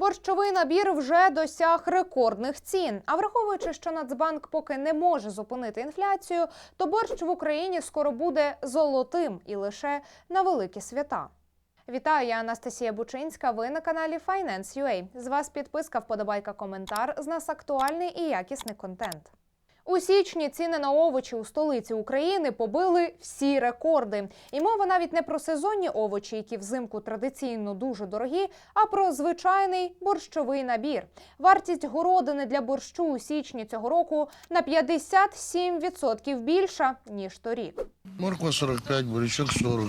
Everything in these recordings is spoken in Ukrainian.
Борщовий набір вже досяг рекордних цін. А враховуючи, що Нацбанк поки не може зупинити інфляцію, то борщ в Україні скоро буде золотим і лише на великі свята. Вітаю, я Анастасія Бучинська. Ви на каналі Finance.ua. З вас підписка, вподобайка, коментар. З нас актуальний і якісний контент. У січні ціни на овочі у столиці України побили всі рекорди. І мова навіть не про сезонні овочі, які взимку традиційно дуже дорогі, а про звичайний борщовий набір. Вартість городини для борщу у січні цього року на 57% більша ніж торік. Морква 45, бурячок 40.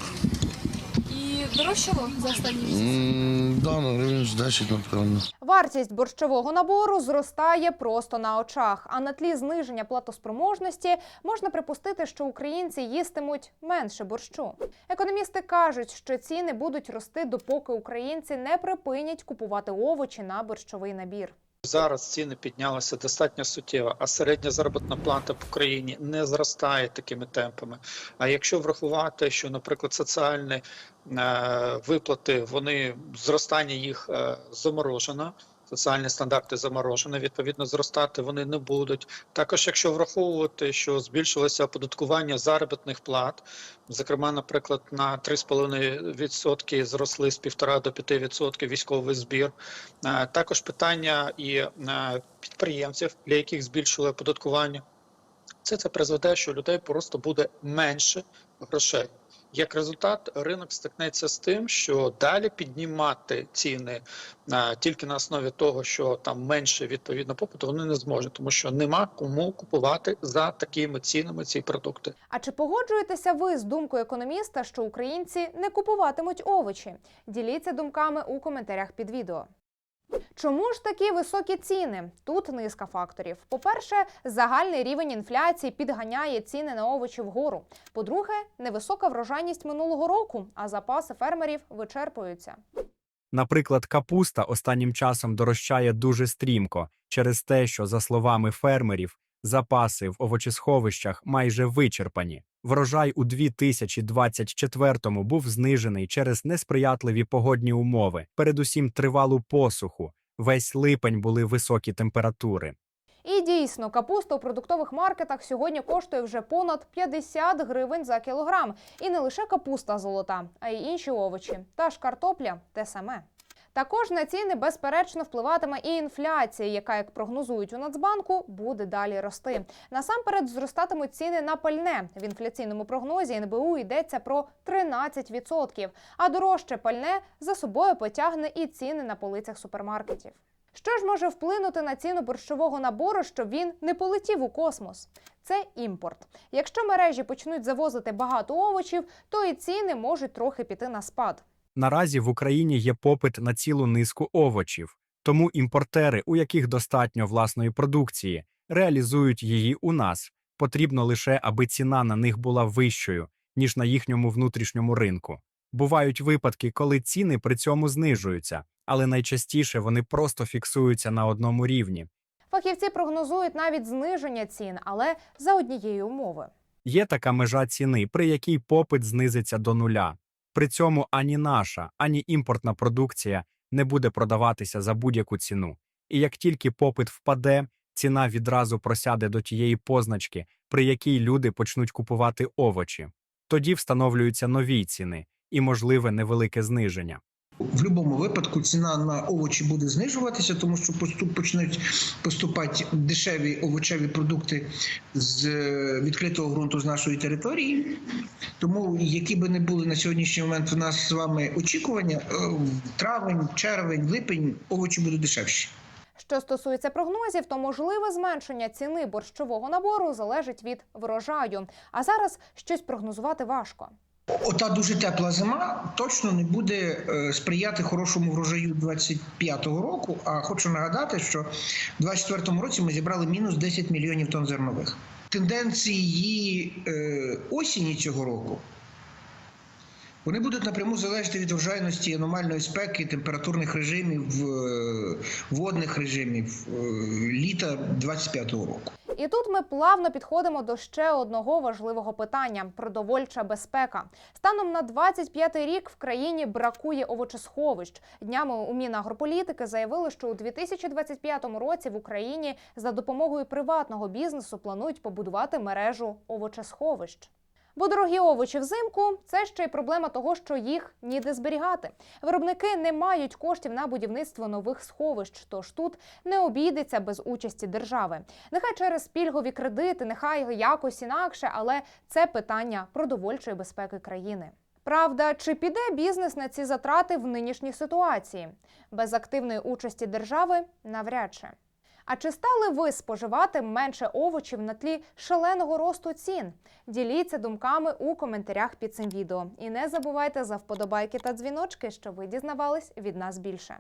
І дорожчало за останні місяці? Да, на гривень 10, напевно. Вартість борщового набору зростає просто на очах. А на тлі зниження платоспроможності можна припустити, що українці їстимуть менше борщу. Економісти кажуть, що ціни будуть рости, допоки українці не припинять купувати овочі на борщовий набір. Зараз ціни піднялися достатньо суттєво, а середня заробітна плата по країні не зростає такими темпами. А якщо врахувати, що, наприклад, соціальні е, виплати, вони зростання їх е, заморожено. Соціальні стандарти заморожені, відповідно, зростати вони не будуть. Також, якщо враховувати, що збільшилося оподаткування заробітних плат, зокрема, наприклад, на 3,5% зросли з 1,5 до 5% військовий збір. Е, Також питання і е, підприємців, для яких збільшили оподаткування. Це це призведе, що людей просто буде менше грошей. Як результат, ринок стикнеться з тим, що далі піднімати ціни тільки на основі того, що там менше відповідно попиту, вони не зможуть, тому що нема кому купувати за такими цінами ці продукти. А чи погоджуєтеся ви з думкою економіста, що українці не купуватимуть овочі? Діліться думками у коментарях під відео. Чому ж такі високі ціни? Тут низка факторів. По-перше, загальний рівень інфляції підганяє ціни на овочі вгору. По-друге, невисока врожайність минулого року, а запаси фермерів вичерпуються. Наприклад, капуста останнім часом дорожчає дуже стрімко через те, що, за словами фермерів, запаси в овочесховищах майже вичерпані. Врожай у 2024-му був знижений через несприятливі погодні умови, передусім тривалу посуху. Весь липень були високі температури. І дійсно, капуста у продуктових маркетах сьогодні коштує вже понад 50 гривень за кілограм. І не лише капуста золота, а й інші овочі. Та ж картопля те саме. Також на ціни безперечно впливатиме і інфляція, яка, як прогнозують у Нацбанку, буде далі рости. Насамперед зростатимуть ціни на пальне. В інфляційному прогнозі НБУ йдеться про 13%. А дорожче пальне за собою потягне і ціни на полицях супермаркетів. Що ж може вплинути на ціну борщового набору, щоб він не полетів у космос? Це імпорт. Якщо мережі почнуть завозити багато овочів, то і ціни можуть трохи піти на спад. Наразі в Україні є попит на цілу низку овочів, тому імпортери, у яких достатньо власної продукції, реалізують її у нас. Потрібно лише, аби ціна на них була вищою, ніж на їхньому внутрішньому ринку. Бувають випадки, коли ціни при цьому знижуються, але найчастіше вони просто фіксуються на одному рівні. Фахівці прогнозують навіть зниження цін, але за однієї умови. Є така межа ціни, при якій попит знизиться до нуля. При цьому ані наша, ані імпортна продукція не буде продаватися за будь-яку ціну. І як тільки попит впаде, ціна відразу просяде до тієї позначки, при якій люди почнуть купувати овочі. Тоді встановлюються нові ціни і можливе невелике зниження. В будь-якому випадку ціна на овочі буде знижуватися, тому що поступ почнуть поступати дешеві овочеві продукти з е, відкритого ґрунту з нашої території. Тому, які би не були на сьогоднішній момент у нас з вами очікування, е, в травень, червень, липень овочі будуть дешевші. Що стосується прогнозів, то можливе зменшення ціни борщового набору залежить від врожаю. А зараз щось прогнозувати важко. Ота дуже тепла зима точно не буде е, сприяти хорошому врожаю 25-го року. А хочу нагадати, що в 24-му році ми зібрали мінус 10 мільйонів тонн зернових. Тенденції е, осені цього року вони будуть напряму залежати від врожайності аномальної спеки, температурних режимів, е, водних режимів літа 25-го року. І тут ми плавно підходимо до ще одного важливого питання продовольча безпека. Станом на 25-й рік в країні бракує овочесховищ. Днями у Мінагрополітики заявили, що у 2025 році в Україні за допомогою приватного бізнесу планують побудувати мережу овочесховищ. Бо дорогі овочі взимку це ще й проблема того, що їх ніде зберігати. Виробники не мають коштів на будівництво нових сховищ, тож тут не обійдеться без участі держави. Нехай через пільгові кредити, нехай якось інакше, але це питання продовольчої безпеки країни. Правда, чи піде бізнес на ці затрати в нинішній ситуації? Без активної участі держави навряд чи. А чи стали ви споживати менше овочів на тлі шаленого росту цін? Діліться думками у коментарях під цим відео. І не забувайте за вподобайки та дзвіночки, щоб ви дізнавались від нас більше.